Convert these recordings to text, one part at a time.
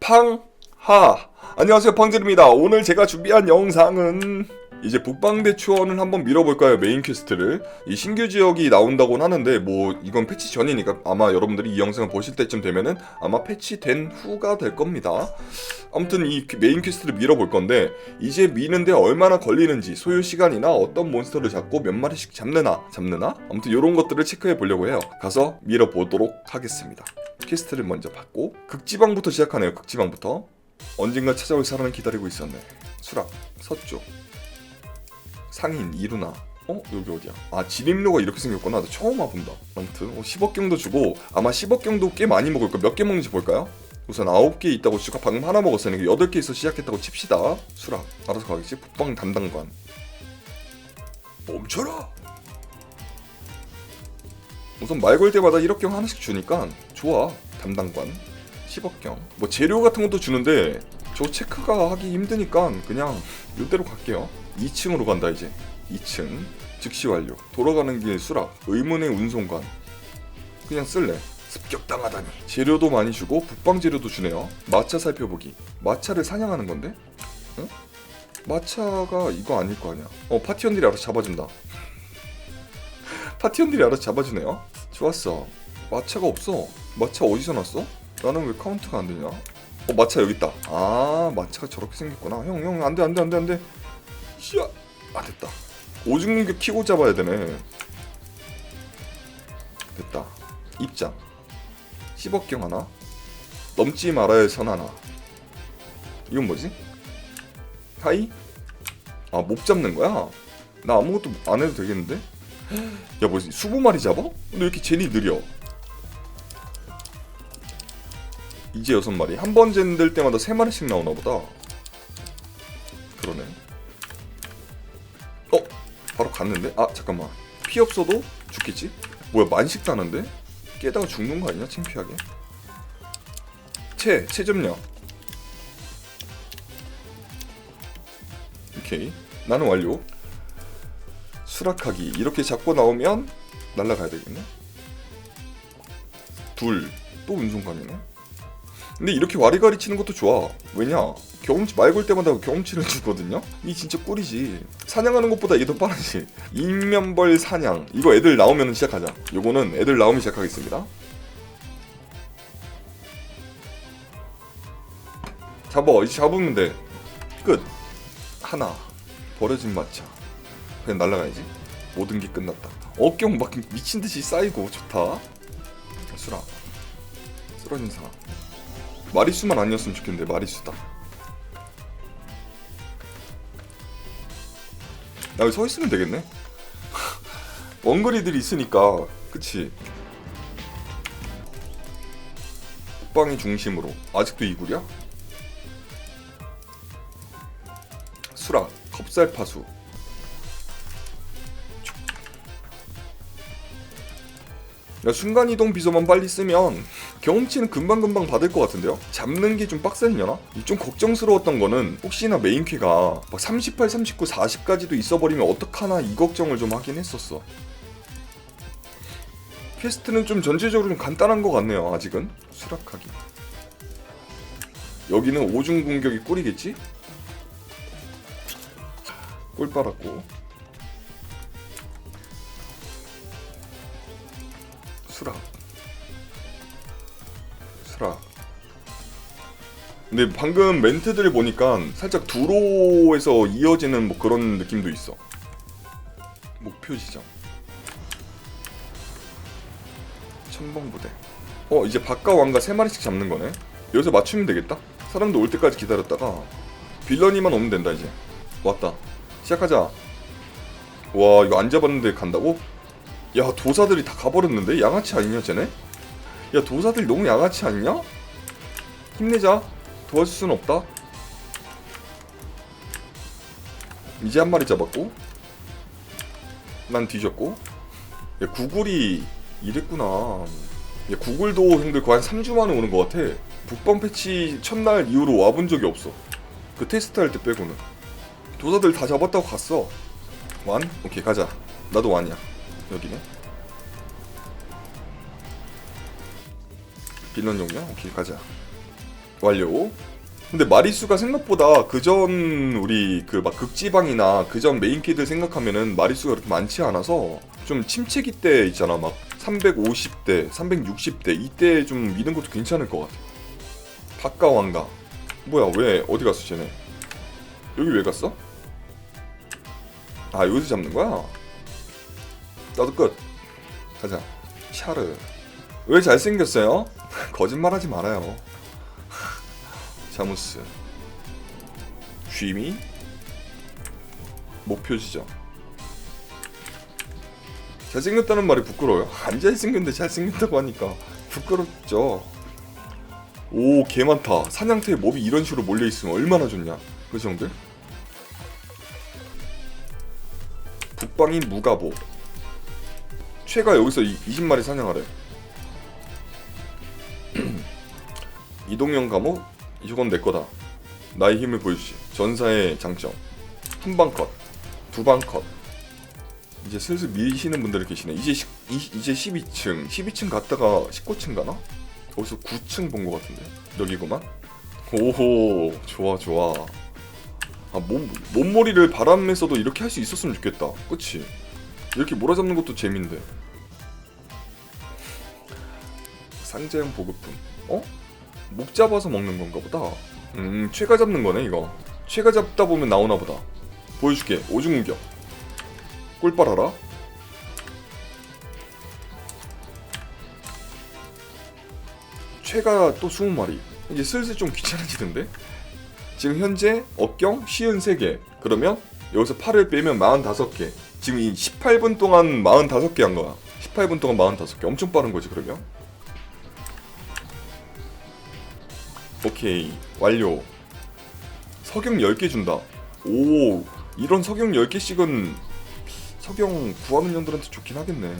팡하. 안녕하세요 팡제입니다. 오늘 제가 준비한 영상은 이제 북방대 추원을 한번 밀어볼까요 메인 퀘스트를? 이 신규 지역이 나온다고는 하는데 뭐 이건 패치 전이니까 아마 여러분들이 이 영상을 보실 때쯤 되면은 아마 패치된 후가 될 겁니다. 아무튼 이 메인 퀘스트를 밀어볼 건데 이제 미는데 얼마나 걸리는지 소요 시간이나 어떤 몬스터를 잡고 몇 마리씩 잡느나 잡느나? 아무튼 이런 것들을 체크해 보려고 해요. 가서 밀어보도록 하겠습니다. 퀘스트를 먼저 받고 극지방부터 시작하네요 극지방부터. 언젠가 찾아올 사람을 기다리고 있었네. 수락 서쪽 상인 이루나. 어? 여기 어디야? 아 진입로가 이렇게 생겼구나. 나 처음 와본다. 아무튼 어, 10억 경도 주고 아마 10억 경도 꽤 많이 먹을 거몇 개 먹는지 볼까요? 우선 9개 있다고 치고 방금 하나 먹었으니까 8개에서 시작했다고 칩시다. 수락 알아서 가겠지? 북방 담당관. 멈춰라! 우선 말 걸 때마다 1억 경 하나씩 주니까 좋아 담당관. 10억 경 뭐 재료 같은 것도 주는데 저 체크가 하기 힘드니까 그냥 이대로 갈게요 2층으로 간다 이제. 2층. 즉시 완료. 돌아가는 길 수락. 의문의 운송관. 그냥 쓸래. 습격당하다니. 재료도 많이 주고 북방 재료도 주네요. 마차 살펴보기. 마차를 사냥하는 건데? 응? 마차가 이거 아닐 거 아니야. 어 파티원들이 알아서 잡아준다. 파티원들이 알아서 잡아주네요. 좋았어. 마차가 없어. 마차 어디서 났어? 나는 왜 카운트가 안 되냐? 어 마차 여기 있다. 아 마차가 저렇게 생겼구나. 형 형 안돼 안돼 안돼 안돼 씨야 아 됐다 오중 공격 키고 잡아야 되네 됐다 입장 10억경 하나 넘지 말아야 선 하나 이건 뭐지? 하이? 아 목 잡는 거야? 나 아무것도 안 해도 되겠는데? 야뭐 수보 마리 잡아? 근데 왜 이렇게 젤이 느려 이제 여섯 마리 한 번 젠들 때마다 세 마리씩 나오나 보다 바로 갔는데? 아 잠깐만. 피 없어도 죽겠지? 뭐야 만식 다는데? 깨다가 죽는 거 아니냐 창피하게? 채! 채점력 오케이. 나는 완료. 수락하기. 이렇게 잡고 나오면 날라가야 되겠네. 둘 또 운송관이네 근데 이렇게 와리가리 치는 것도 좋아. 왜냐 경험치 말걸 때마다 경험치를 주거든요? 이 진짜 꿀이지. 사냥하는 것보다 이게 더 빠르지. 인면벌 사냥. 이거 애들 나오면 시작하자. 요거는 애들 나오면 시작하겠습니다. 잡아 이제 잡으면 돼 끝. 하나. 버려진 마차. 그냥 날라가야지. 모든 게 끝났다. 어깨형 막 미친 듯이 쌓이고 좋다. 수라. 쓰러진 사람 마리수만 아니었으면 좋겠는데 마리수다 나 여기 서 있으면 되겠네. 원거리들이 있으니까 그치? 국방의 중심으로. 아직도 이굴이야? 수락 컵살파수. 야 순간이동 비서만 빨리 쓰면 경험치는 금방금방 받을 것 같은데요? 잡는 게 좀 빡셌려나? 좀 걱정스러웠던 거는 혹시나 메인퀴가 막 38, 39, 40까지도 있어버리면 어떡하나 이 걱정을 좀 하긴 했었어 퀘스트는 좀 전체적으로 좀 간단한 것 같네요 아직은 수락하기 여기는 오중 공격이 꿀이겠지? 꿀 빨았고 수락 수락 근데 방금 멘트들을 보니까 살짝 두로에서 이어지는 뭐 그런 느낌도 있어. 목표 지점 천번부대. 어 이제 박과 왕가 세 마리씩 잡는 거네. 여기서 맞추면 되겠다? 사람도 올 때까지 기다렸다가 빌런이만 오면 된다 이제. 왔다. 시작하자. 와 이거 안 잡았는데 간다고? 야 도사들이 다 가버렸는데? 양아치 아니냐 쟤네? 야 도사들 너무 양아치 아니냐? 힘내자. 도와줄 수는 없다. 이제 한 마리 잡았고 난 뒤졌고. 야 구글이 이랬구나. 야 구글도 형들 거의 한 3주 만에 오는 것 같아. 북방 패치 첫날 이후로 와본 적이 없어. 그 테스트 할 때 빼고는. 도사들 다 잡았다고 갔어. 완? 오케이 가자. 나도 완이야. 여기네 빌런 용이야? 오케이 가자 완료. 근데 마리수가 생각보다 그전 우리 그 막 극지방이나 그전 메인키들 생각하면은 마리수가 그렇게 많지 않아서 좀 침체기 때 있잖아 막 350대, 360대 이때 좀 미는 것도 괜찮을 것 같아. 박가왕가. 뭐야 왜 어디 갔어 쟤네? 여기 왜 갔어? 아 여기서 잡는 거야? 나도 끝. 가자. 샤르. 왜 잘생겼어요? 거짓말하지 말아요. 자무스. 쥐미. 목표 지점. 잘생겼다는 말이 부끄러워요? 안 잘생겼는데 잘생겼다고 하니까 부끄럽죠. 오, 개 많다. 사냥터에 몹이 이런 식으로 몰려 있으면 얼마나 좋냐. 그지 형들? 북방인 무가보. 최가 여기서 이- 20마리 사냥하래. 이동형 감옥 이건 내 거다. 나의 힘을 보여주지. 전사의 장점. 한 방 컷, 두 방 컷. 이제 슬슬 미시는 분들 계시네. 이제 시, 이, 이제 12층, 12층 갔다가 19층 가나? 어디서 9층 본 것 같은데. 여기구만. 오호, 좋아 좋아. 아, 몸, 몸머리를 바람에서도 이렇게 할 수 있었으면 좋겠다. 그치? 이렇게 몰아잡는 것도 재민데. 상자형 보급품. 어? 목 잡아서 먹는 건가 보다. 음, 최가 잡는 거네, 이거. 최가 잡다 보면 나오나 보다. 보여줄게. 오중 공격. 꿀 빨아라. 최가 또 20마리. 이제 슬슬 좀 귀찮아지던데? 지금 현재 억경 시은 3개. 그러면 여기서 8을 빼면 45개. 지금 이 18분 동안 45개 한 거야. 18분 동안 45개. 엄청 빠른 거지, 그러면? 오케이. 완료. 석영 10개 준다. 오, 이런 석영 10개씩은 석영 구하는 년들한테 좋긴 하겠네.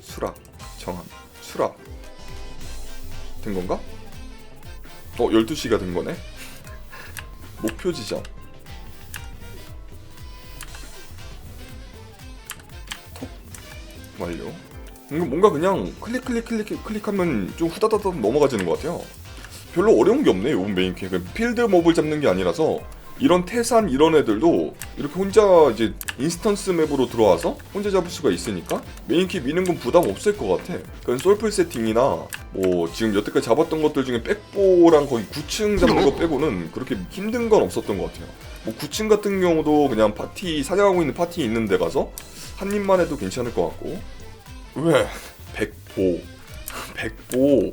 수락, 정한, 수락. 된 건가? 어, 12시가 된 거네? 목표 지점. 톡. 완료. 이거 뭔가 그냥 클릭 클릭 클릭 클릭하면 좀 후다다닥 넘어가지는 것 같아요. 별로 어려운 게 없네 요번 메인 퀘. 필드 몹을 잡는 게 아니라서 이런 태산 이런 애들도 이렇게 혼자 이제 인스턴스 맵으로 들어와서 혼자 잡을 수가 있으니까 메인 키 미는 건 부담 없을 것 같아. 그건 솔플 세팅이나 뭐 지금 여태까지 잡았던 것들 중에 백보랑 거의 9층 잡는 거 빼고는 그렇게 힘든 건 없었던 것 같아요. 뭐 9층 같은 경우도 그냥 파티 사냥하고 있는 파티 있는 데 가서 한 입만 해도 괜찮을 것 같고 왜 백보 백보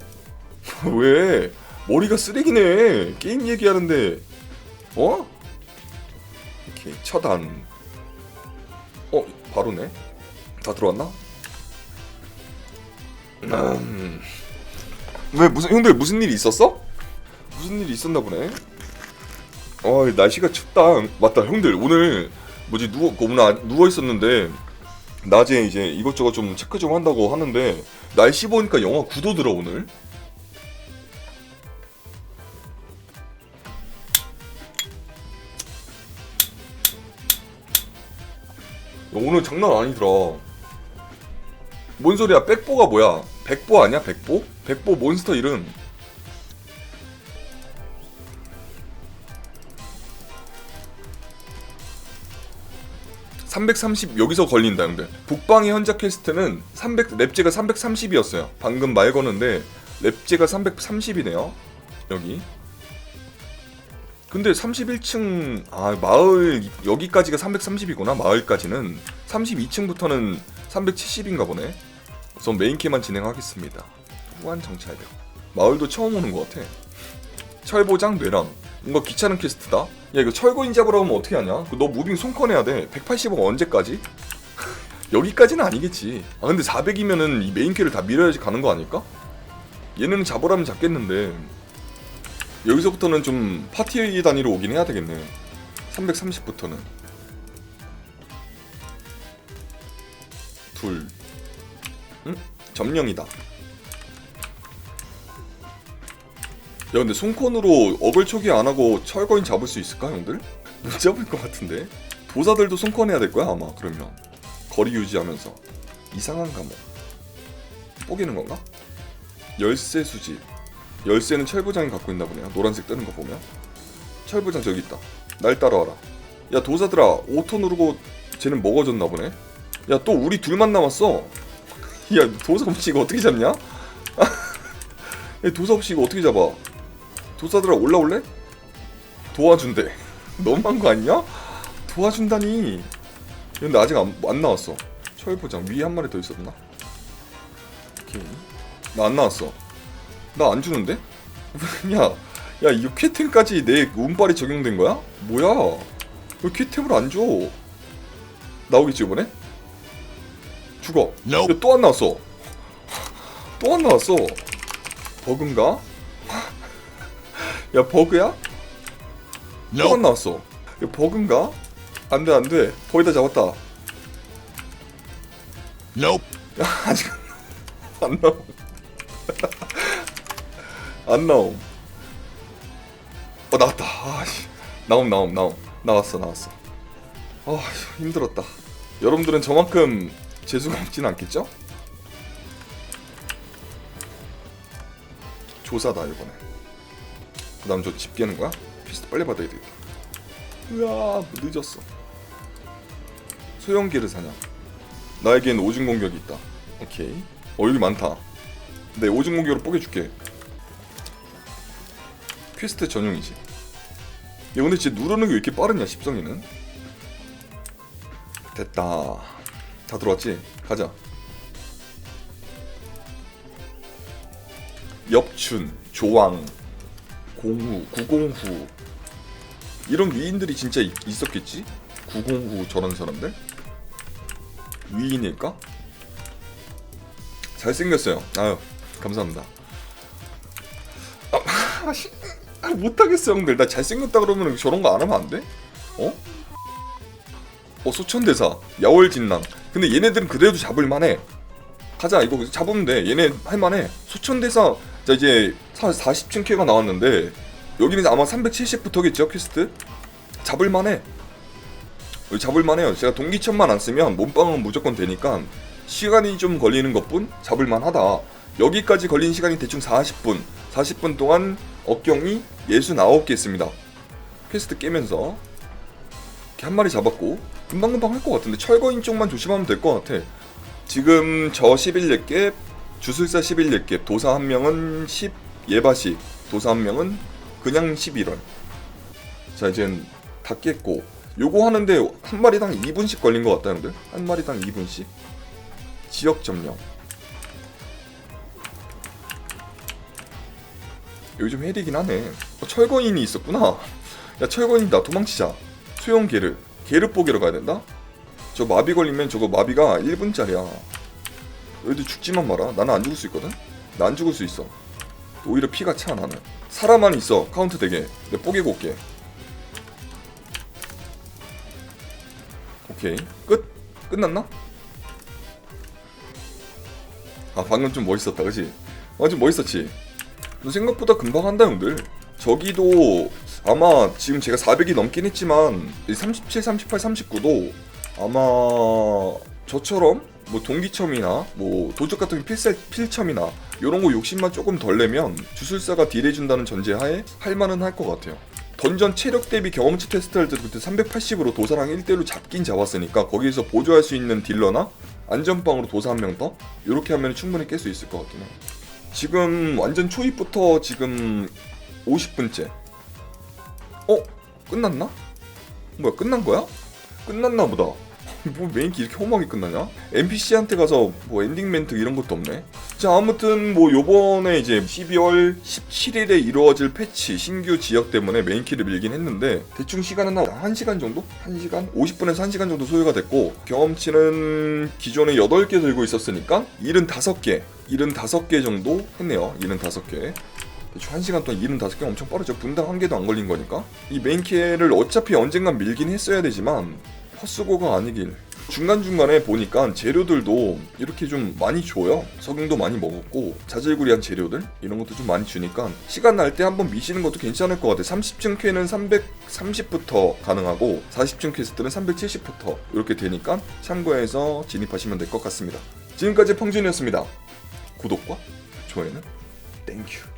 왜 머리가 쓰레기네 게임 얘기하는데 어? 오케이 처단 어 바로네 다 들어왔나? 음. 왜 무슨 형들 무슨 일이 있었어? 무슨 일이 있었나 보네. 어 날씨가 춥다. 맞다 형들 오늘 뭐지 누워 오늘 아- 누워 있었는데 낮에 이제 이것저것 좀 체크 좀 한다고 하는데 날씨 보니까 영하 9도더라 오늘. 오늘 장난 아니더라. 뭔 소리야? 백보가 뭐야? 백보 아니야? 백보? 백보 몬스터 이름. (330) 여기서 걸린다 형들. 북방의 현자 퀘스트는 300 랩제가 330이었어요. 방금 말 거는데 랩제가 330이네요. 여기. 근데 31층 아 마을 여기까지가 330이구나 마을까지는. 32층부터는 370인가 보네. 우선 메인캐만 진행하겠습니다. 후한 정찰병 마을도 처음 오는 것 같아. 철보장 뇌랑 뭔가 귀찮은 퀘스트다? 야 이거 철거인 잡으러 오면 어떻게 하냐? 그너 무빙 손커내야 돼. 180억 언제까지? 여기까지는 아니겠지. 아 근데 400이면은 이 메인 캐를 다 밀어야지 가는 거 아닐까? 얘는 잡으라면 잡겠는데. 여기서부터는 좀 파티 단위로 오긴 해야 되겠네. 330부터는. 둘. 응? 점령이다 야 근데 손콘으로 어글 초기 안 하고 철거인 잡을 수 있을까 형들? 못 잡을 것 같은데? 도사들도 손콘 해야 될 거야 아마 그러면. 거리 유지하면서. 이상한 감옥. 뽀기는 건가? 열쇠 수집. 열쇠는 철부장이 갖고 있나 보네요 노란색 뜨는 거 보면. 철부장 저기 있다. 날 따라와라. 야 도사들아 오토 누르고 쟤는 먹어졌나 보네. 야 또 우리 둘만 남았어. 야 도사 없이 이거 어떻게 잡냐? 야 도사 없이 이거 어떻게 잡아 도사들아 올라올래? 도와준대 너무한 거 아니냐? 도와준다니 근데 아직 안, 안 나왔어 철부장 위에 한 마리 더 있었나? 오케이 나 안 나왔어 나 안 주는데? 야, 야, 이 쾌템까지 내 운빨이 적용된 거야? 뭐야? 왜 쾌템을 안 줘? 나오겠지 이번에? 죽어. Nope. 야, 또안 나왔어. 또 안 나왔어. 버그인가? 야, 버그야? 또안 Nope. 나왔어. 야, 버그인가? 안 돼, 안 돼. 거의 다 잡았다. Nope. 야, 아직 안 나옴. 안 나옴. 어 나왔다. 아씨. 나옴 나옴 나옴. 나왔어 나왔어. 아 힘들었다. 여러분들은 저만큼 재수가 없진 않겠죠? 조사다 이번에. 그 다음 저 집 깨는 거야? 퀴스트 빨리 받아야 되겠다. 으아 늦었어. 소형기를 사냥. 나에겐 오줌 공격이 있다. 오케이. 어 여기 많다. 네 오줌 공격으로 뽀개줄게. 퀘스트 전용이지. 야 근데 진짜 누르는 게 왜 이렇게 빠르냐 십성이는? 됐다. 다 들어왔지? 가자. 엽춘, 조왕, 공후, 구공후 이런 위인들이 진짜 있, 있었겠지? 구공후 저런 사람들? 위인일까? 잘생겼어요. 아유, 감사합니다. 아, 씨, 아, 못하겠어, 형들. 나 잘생겼다 그러면 저런 거 안 하면 안 돼? 어? 어, 소천대사, 야월진랑. 근데 얘네들은 그래도 잡을만해. 가자, 이거 잡으면 돼. 얘네 할만해. 소천대사, 자, 이제 40층 캐가 나왔는데, 여기는 아마 370부터겠죠, 퀘스트? 잡을만해. 잡을만해요. 제가 동기천만 안 쓰면 몸빵은 무조건 되니까 시간이 좀 걸리는 것뿐 잡을만하다. 여기까지 걸린 시간이 대충 40분. 40분 동안 억경이 69개 있습니다. 퀘스트 깨면서 이렇게 한 마리 잡았고 금방금방 할 것 같은데 철거인 쪽만 조심하면 될 것 같아. 지금 저 11렙 주술사 11렙 도사 한 명은 10 예바식 도사 한 명은 그냥 11월. 자 이젠 다 깼고. 요거 하는데 한 마리당 2분씩 걸린 것 같다 형들? 한 마리당 2분씩? 지역 점령. 좀 헬이긴 하네. 어, 철거인이 있었구나. 야 철거인이다 도망치자. 소형 게르 게르 뽀개러 가야 된다? 저 마비 걸리면 저거 마비가 1분짜리야 너희들 죽지만 마라. 나는 안 죽을 수 있거든? 나 안 죽을 수 있어. 오히려 피가 차 나는. 사람만 있어. 카운트 되게. 내가 뽀개고 올게. 오케이. 끝? 끝났나? 아 방금 좀 멋있었다. 그지? 아좀 멋있었지? 너 생각보다 금방 한다 형들. 저기도 아마 지금 제가 400이 넘긴 했지만 이 37, 38, 39도 아마 저처럼 뭐 동기첨이나 뭐 도적 같은 필살 필첨이나 이런 거 욕심만 조금 덜 내면 주술사가 딜해준다는 전제하에 할만은 할 것 같아요. 던전 체력 대비 경험치 테스트 할 때 그때 380으로 도사랑 1대1로 잡긴 잡았으니까 거기에서 보조할 수 있는 딜러나 안전빵으로 도사 한 명 더? 이렇게 하면 충분히 깰 수 있을 것 같긴 해. 지금 완전 초입부터 지금 50분째. 어? 끝났나? 뭐야 끝난 거야? 끝났나 보다. 뭐 메인키 이렇게 험하게 끝나냐? NPC한테 가서 뭐 엔딩 멘트 이런 것도 없네. 자 아무튼 뭐 요번에 이제 12월 17일에 이루어질 패치 신규 지역 때문에 메인키를 밀긴 했는데 대충 시간은 한 1시간 정도? 1시간? 50분에서 1시간 정도 소요가 됐고 경험치는 기존에 8개 들고 있었으니까 75개 75개 정도 했네요 75개 대충 1시간 동안 75개 엄청 빠르죠 분당 한 개도 안 걸린 거니까 이 메인키를 어차피 언젠간 밀긴 했어야 되지만 헛수고가 아니길. 중간중간에 보니까 재료들도 이렇게 좀 많이 줘요. 석영도 많이 먹었고 자질구리한 재료들 이런 것도 좀 많이 주니까 시간 날 때 한번 미시는 것도 괜찮을 것 같아 30층 퀘는 330부터 가능하고 40층 퀘스트는 370부터 이렇게 되니까 참고해서 진입하시면 될 것 같습니다. 지금까지 펑준이었습니다. 구독과 좋아요는 땡큐